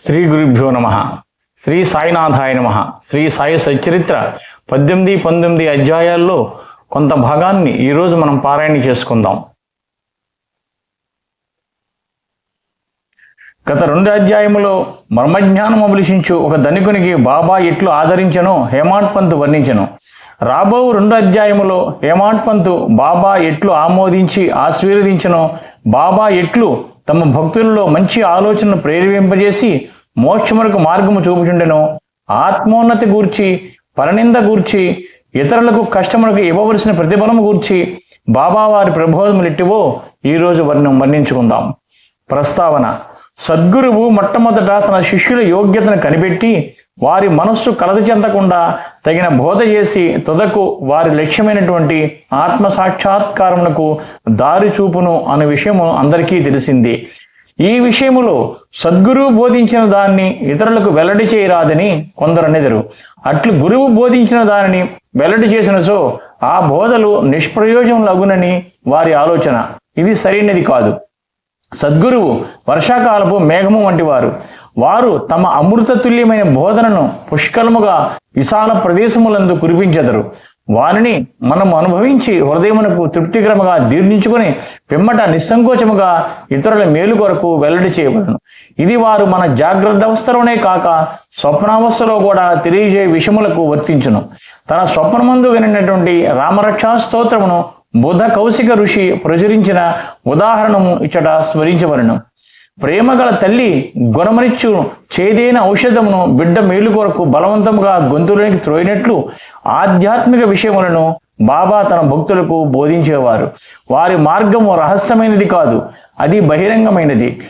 శ్రీ గురుభ్యో నమ. శ్రీ సాయినాథాయ నమ. శ్రీ సాయి సచరిత్ర పద్దెనిమిది పంతొమ్మిది అధ్యాయాల్లో కొంత భాగాన్ని ఈరోజు మనం పారాయణ చేసుకుందాం. గత రెండు అధ్యాయములో మర్మజ్ఞానం అభిలషించు ఒక ధనికునికి బాబా ఎట్లు ఆదరించనో హేమాంట్ పంత్ వర్ణించను. రాబో రెండు అధ్యాయములో హేమాంట్ పంత్ బాబా ఎట్లు ఆమోదించి ఆశీర్వదించను బాబా ఎట్లు తమ భక్తులలో మంచి ఆలోచనను ప్రేరేపింపజేసి మోక్షమునకు మార్గము చూపుచుండెను. ఆత్మోన్నతి గూర్చి పరనింద గూర్చి ఇతరులకు కష్టములకు ఇవ్వవలసిన ప్రతిఫలము గూర్చి బాబా వారి ఈరోజు వర్ణం వర్ణించుకుందాం. ప్రస్తావన సద్గురువు మొట్టమొదట తన శిష్యుల యోగ్యతను కనిపెట్టి వారి మనస్సు కలత చెందకుండా తగిన బోధ చేసి తుదకు వారి లక్ష్యమైనటువంటి ఆత్మ సాక్షాత్కారమునకు దారి చూపును అనే విషయము అందరికీ తెలిసింది. ఈ విషయములో సద్గురువు బోధించిన దాన్ని ఇతరులకు వెల్లడి చేయరాదని కొందరు అనేదరు అట్లు గురువు బోధించిన దానిని వెల్లడి చేసినచో ఆ బోధలు నిష్ప్రయోజనలగునని వారి ఆలోచన. ఇది సరైనది కాదు. సద్గురువు వర్షాకాలపు మేఘము వంటి వారు తమ అమృత తుల్యమైన బోధనను పుష్కలముగా విశాల ప్రదేశములందు కురిపించెదరు. వారిని మనం అనుభవించి హృదయమునకు తృప్తికరముగా దీర్ణించుకొని పిమ్మట నిస్సంకోచముగా ఇతరుల మేలు కొరకు వెల్లడి చేయబడను. ఇది వారు మన జాగ్రత్త అవస్థలోనే కాక స్వప్నావస్థలో కూడా తెలియజే విషయములకు వర్తించును. తన స్వప్నమందు వినినటువంటి రామరక్షా స్తోత్రమును బుధ కౌశిక ఋషి ప్రచురించిన ఉదాహరణము ఇచ్చట స్మరించబడను. ప్రేమగల తల్లి గుణమనిచ్చు చేదైన ఔషధమును బిడ్డ మేలు కొరకు బలవంతంగా గొంతులోనికి త్రోయినట్లు ఆధ్యాత్మిక విషయములను బాబా తన భక్తులకు బోధించేవారు. వారి మార్గము రహస్యమైనది కాదు అది బహిరంగమైనది.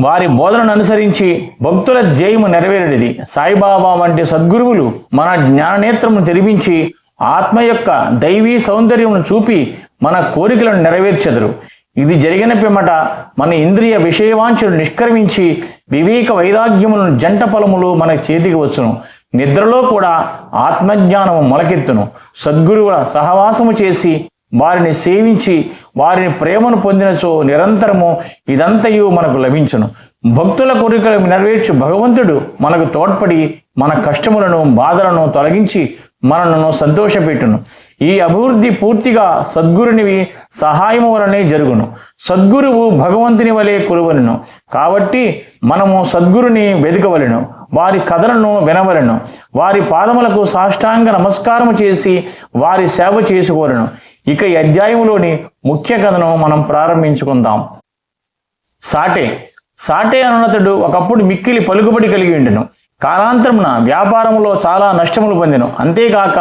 వారి బోధనను అనుసరించి భక్తుల జయము నెరవేరేది సాయిబాబా వంటి సద్గురువులు మన జ్ఞాననేత్రమును తెరిపించి ఆత్మ యొక్క దైవీ సౌందర్యమును చూపి మన కోరికలను నెరవేర్చెదరు. ఇది జరిగిన పిమ్మట మన ఇంద్రియ విషయవాంఛలు నిష్క్రమించి వివేక వైరాగ్యములను జంట ఫలములు మన చేతికి వచ్చును. నిద్రలో కూడా ఆత్మజ్ఞానము మొలకెత్తును. సద్గురువుల సహవాసము చేసి వారిని సేవించి వారిని ప్రేమను పొందినచో నిరంతరము ఇదంతయు మనకు లభించును. భక్తుల కోరికలు నెరవేర్చు భగవంతుడు మనకు తోడ్పడి మన కష్టములను బాధలను తొలగించి మనలను సంతోషపెట్టును. ఈ అభివృద్ధి పూర్తిగా సద్గురునివి సహాయము వలనే జరుగును. సద్గురువు భగవంతుని వలె కొలువలను కాబట్టి మనము సద్గురుని వెతకవలను వారి కథలను వినవలను. వారి పాదములకు సాష్టాంగ నమస్కారము చేసి వారి సేవ చేసుకోవలను. ఇక ఈ అధ్యాయంలోని ముఖ్య కథను మనం ప్రారంభించుకుందాం. సాటే. సాటే అనున్నతుడు ఒకప్పుడు మిక్కిలి పలుకుబడి కలిగి ఉండెను. కాలాంతరమున వ్యాపారంలో చాలా నష్టములు పొందెను. అంతేగాక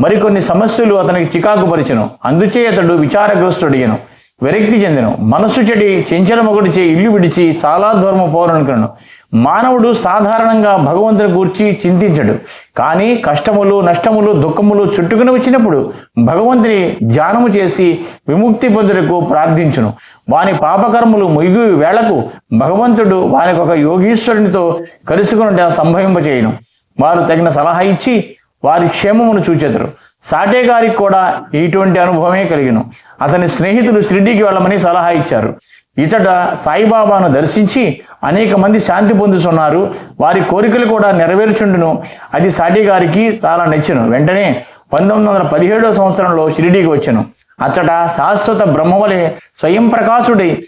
మరికొన్ని సమస్యలు అతనికి చికాకు పరిచెను అందుచే అతడు విచారగ్రస్తుడయ్యను. విరక్తి చెందెను. మనస్సు చెడి చెంచలమొకటిచే ఇల్లు విడిచి చాలా దూరము పోరనుకున్నాను మానవుడు సాధారణంగా భగవంతుని గూర్చి చింతించడు. కానీ కష్టములు నష్టములు దుఃఖములు చుట్టుకుని వచ్చినప్పుడు భగవంతుని ధ్యానము చేసి విముక్తి పొందుటకు ప్రార్థించును. వాని పాపకర్మలు ముగి వేళకు భగవంతుడు వానికి ఒక యోగీశ్వరునితో కలుసుకుని సంభవింపచేయను. వారు తగిన సలహా ఇచ్చి వారి క్షేమమును చూచెదరు. సాటే గారికి కూడా ఇటువంటి అనుభవమే కలిగిను. అతని స్నేహితులు షిరిడీకి వెళ్ళమని సలహా ఇచ్చారు. ఇతడ సాయిబాబాను దర్శించి అనేక మంది శాంతి పొందుతున్నారు వారి కోరికలు కూడా నెరవేర్చుండును. అది సాటి గారికి చాలా నచ్చెను. వెంటనే పంతొమ్మిది వందల పదిహేడో సంవత్సరంలో షిరిడీకి వచ్చాను. అతడ శాశ్వత బ్రహ్మవలే స్వయం ప్రకాశుడై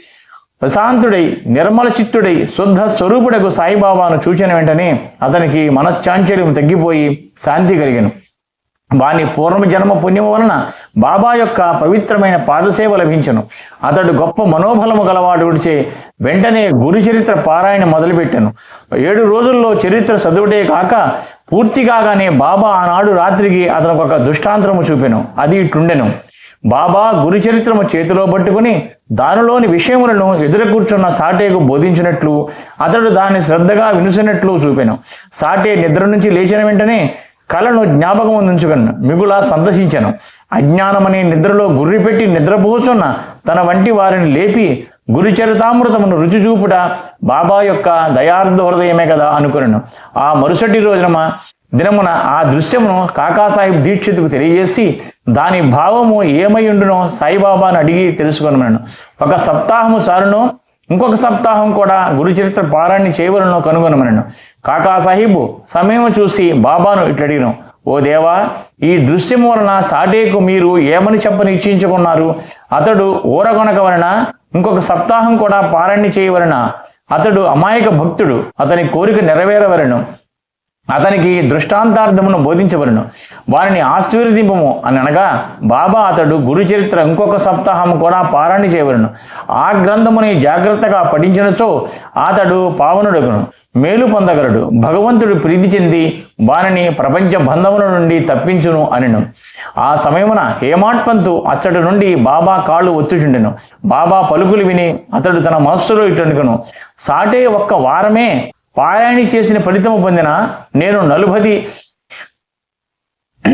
ప్రశాంతుడై నిర్మల చిత్తుడై శుద్ధ స్వరూపుడకు సాయిబాబాను చూచిన వెంటనే అతనికి మనశ్చాంచల్యం తగ్గిపోయి శాంతి కలిగాను. వాని పూర్వజన్మ పుణ్యము వలన బాబా యొక్క పవిత్రమైన పాదసేవ లభించను. అతడు గొప్ప మనోబలము గలవాడు విడిచే వెంటనే గురు చరిత్ర పారాయణ మొదలుపెట్టాను. ఏడు రోజుల్లో చరిత్ర చదువుటే కాక పూర్తి కాగానే బాబా ఆనాడు రాత్రికి అతనికి ఒక దుష్టాంతరము చూపెను. అది ఇట్లుండెను. బాబా గురు చరిత్రము చేతిలో పట్టుకుని దానిలోని విషయములను ఎదురు కూర్చున్న సాటేకు బోధించినట్లు అతడు దాన్ని శ్రద్ధగా వినుసినట్లు చూపెను. సాటే నిద్ర నుంచి లేచిన వెంటనే కళను జ్ఞాపకం ఉంచుకును మిగుల సంతసించను. అజ్ఞానమనే నిద్రలో గుర్రి పెట్టి నిద్రపోచున్న తన వంటి వారిని లేపి గురుచరితామృతమును రుచి చూపుట బాబా యొక్క దయార్థ హృదయమే కదా అనుకున్నాను ఆ మరుసటి రోజున దినమున ఆ దృశ్యమును కాకాసాహిబ్ దీక్షితుకు తెలియజేసి దాని భావము ఏమై ఉండునో సాయిబాబాను అడిగి తెలుసుకున్నాను ఒక సప్తాహము చాలును ఇంకొక సప్తాహం కూడా గురుచరిత్ర పారాన్ని చేయవలను కనుగొనమనను. కాకా సాహిబు సమయం చూసి బాబాను ఇట్లడిగిన. ఓ దేవా ఈ దృశ్యం వలన సాటేకు మీరు ఏమని చెప్పని ఇచ్చించుకున్నారు అతడు ఊరగొనక వలన ఇంకొక సప్తాహం కూడా పారాయణ చేయవలన. అతడు అమాయక భక్తుడు అతని కోరిక నెరవేరవలను. అతనికి దృష్టాంతార్థమును బోధించవలను వారిని ఆశీర్వదింపము అని అనగా బాబా అతడు గురు చరిత్ర ఇంకొక సప్తాహం కూడా పారాయణ చేయబడును. ఆ గ్రంథముని జాగ్రత్తగా పఠించినచో అతడు పావనుడగును. మేలు పొందగలడు. భగవంతుడు ప్రీతి చెంది వారిని ప్రపంచ బంధముల నుండి తప్పించును అనెను. ఆ సమయమున హేమాట్పంతు అతడు నుండి బాబా కాళ్ళు ఒత్తుచుండెను. బాబా పలుకులు విని అతడు తన మనస్సులో ఇటనుకును సాటే ఒక్క వారమే పారాయణ చేసిన ఫలితము పొందిన నేను నలుబది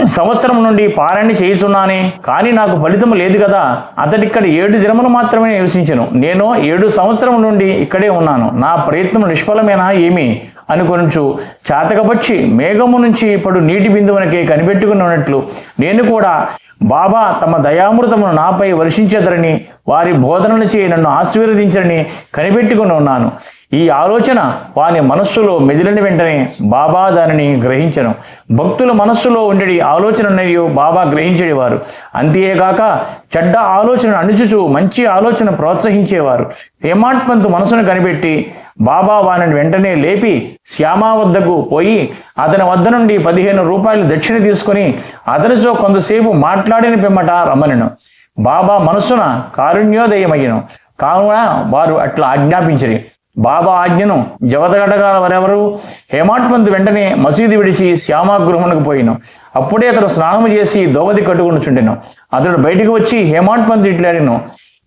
సంవత్సరం నుండి పారాయణ చేయుచున్నానే కానీ నాకు ఫలితం లేదు కదా. అతడిక్కడ ఏడు దినములు మాత్రమే నివసించను. నేను ఏడు సంవత్సరం నుండి ఇక్కడే ఉన్నాను. నా ప్రయత్నం నిష్ఫలమేనా ఏమి? అనుకొనుచు చాతకపచ్చి మేఘము నుంచి పడు నీటి బిందువునకే కనిపెట్టుకుని ఉన్నట్లు నేను కూడా బాబా తమ దయామృతమును నాపై వర్షించేదరని వారి బోధనలు చేయి నన్ను ఆశీర్వదించరని కనిపెట్టుకుని ఉన్నాను. ఈ ఆలోచన వాని మనస్సులో మెదిలిన వెంటనే బాబా దానిని గ్రహించను. భక్తుల మనస్సులో ఉండేది ఆలోచనయు బాబా గ్రహించేవారు. అంతేగాక చెడ్డ ఆలోచన అణుచుచు మంచి ఆలోచన ప్రోత్సహించేవారు. హేమాట్పంతు మనసును కనిపెట్టి బాబా వానిని వెంటనే లేపి శ్యామా వద్దకు పోయి అతని వద్ద నుండి పదిహేను రూపాయలు దక్షిణ తీసుకుని అతనితో కొంతసేపు మాట్లాడిన పిమ్మట రమ్మనను బాబా మనస్సున కారుణ్యోదయమయ్యను. కావున వారు అట్లా ఆజ్ఞాపించరి. బాబా ఆజ్ఞను జవతగడగాల వారెవరు? హేమాట్పంత్ వెంటనే మసీదు విడిచి శ్యామాగృహమునకు పోయిను. అప్పుడే అతను స్నానము చేసి దోవది కట్టుకుని అతడు బయటికి వచ్చి హేమాట్పంత్ ఇట్లాడిను.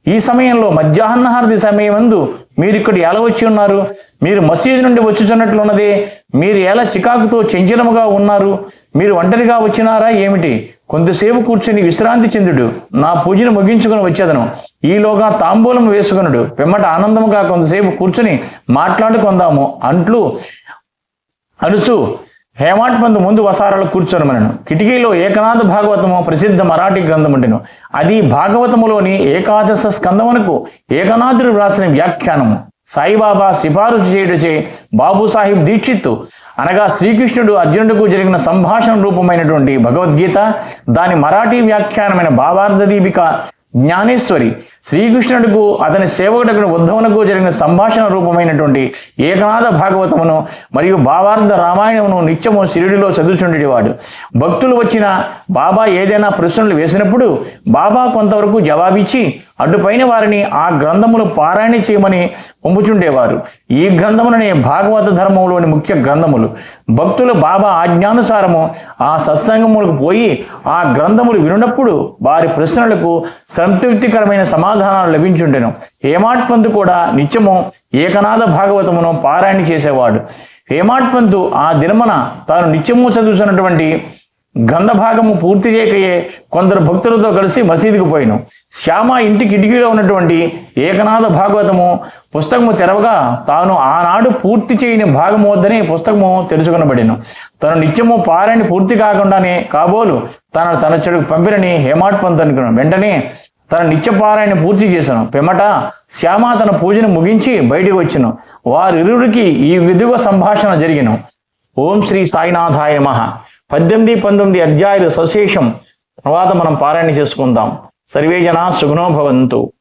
ఈ సమయంలో మధ్యాహ్నహారతి సమయమందు మీరు ఇక్కడ ఎలా వచ్చి ఉన్నారు? మీరు మసీదు నుండి వచ్చుచున్నట్లున్నది మీరు ఎలా చికాకుతో చెంచలముగా ఉన్నారు? మీరు ఒంటరిగా వచ్చినారా? ఏమిటి? కొంతసేపు కూర్చొని విశ్రాంతి చెందుడు. నా పూజను ముగించుకుని వచ్చేదను. ఈలోగా తాంబూలం వేసుకునుడు. పిమ్మట ఆనందముగా కొంతసేపు కూర్చొని మాట్లాడుకుందాము. అంట్లు అనుసు హేమాట్పంత్ ముందు వసారాలు కూర్చోనమనను కిటికీలో ఏకనాథ భాగవతము ప్రసిద్ధ మరాఠీ గ్రంథముండెను అది భాగవతములోని ఏకాదశ స్కందమునకు ఏకనాథుడు వ్రాసిన వ్యాఖ్యానము. సాయిబాబా సిఫారసు చేయుటచే బాబు సాహిబ్ దీక్షిత్తు. అనగా శ్రీకృష్ణుడు అర్జునుడికి జరిగిన సంభాషణ రూపమైనటువంటి భగవద్గీత దాని మరాఠీ వ్యాఖ్యానమైన భావార్థ దీపిక జ్ఞానేశ్వరి శ్రీకృష్ణుడుకు అతని సేవకుడకు ఉద్ధవునకు జరిగిన సంభాషణ రూపమైనటువంటి ఏకనాథ భాగవతమును మరియు భావార్థ రామాయణమును నిత్యము శిరుడిలో చదువుచుండేవాడు. భక్తులు వచ్చిన బాబా ఏదైనా ప్రశ్నలు వేసినప్పుడు బాబా కొంతవరకు జవాబిచ్చి అటుపైన వారిని ఆ గ్రంథములు పారాయణ చేయమని పంపుచుండేవారు ఈ గ్రంథములనే భాగవత ధర్మంలోని ముఖ్య గ్రంథములు. భక్తులు బాబా ఆజ్ఞానుసారము ఆ సత్సంగములకు పోయి ఆ గ్రంథములు వినున్నప్పుడు వారి ప్రశ్నలకు సంతృప్తికరమైన సమాధానాలు లభించుండెను. హేమాట్పంతు కూడా నిత్యము ఏకనాథ భాగవతమును పారాయణ చేసేవాడు. హేమాట్పంతు ఆ దినమున తాను నిత్యము చదువుతున్నటువంటి గ్రంథ భాగము పూర్తి చేయకయే కొందరు భక్తులతో కలిసి మసీదుకు పోయిను. శ్యామ ఇంటి కిటికీలో ఉన్నటువంటి ఏకనాథ భాగవతము పుస్తకము తెరవగా తాను ఆనాడు పూర్తి చేయని భాగము వద్దని పుస్తకము తెలుసుకునబడిను తను నిత్యము పారాయణ పూర్తి కాకుండానే కాబోలు తన తన చెడుకు పంపినని హేమాట్ పంత్ అనుకున్నాను వెంటనే తన నిత్యపారాయణ పూర్తి చేశాను. పిమ్మట శ్యామ తన పూజను ముగించి బయటికి వచ్చాను. వారిరువురికి ఈ విధువ సంభాషణ జరిగిన. ఓం శ్రీ సాయినాథాయ నమః. పద్దెనిమిది పంతొమ్మిది అధ్యాయులు సశేషం తర్వాత మనం పారాయణ చేసుకుందాం. సర్వే జనా సుగుణో భవంతు.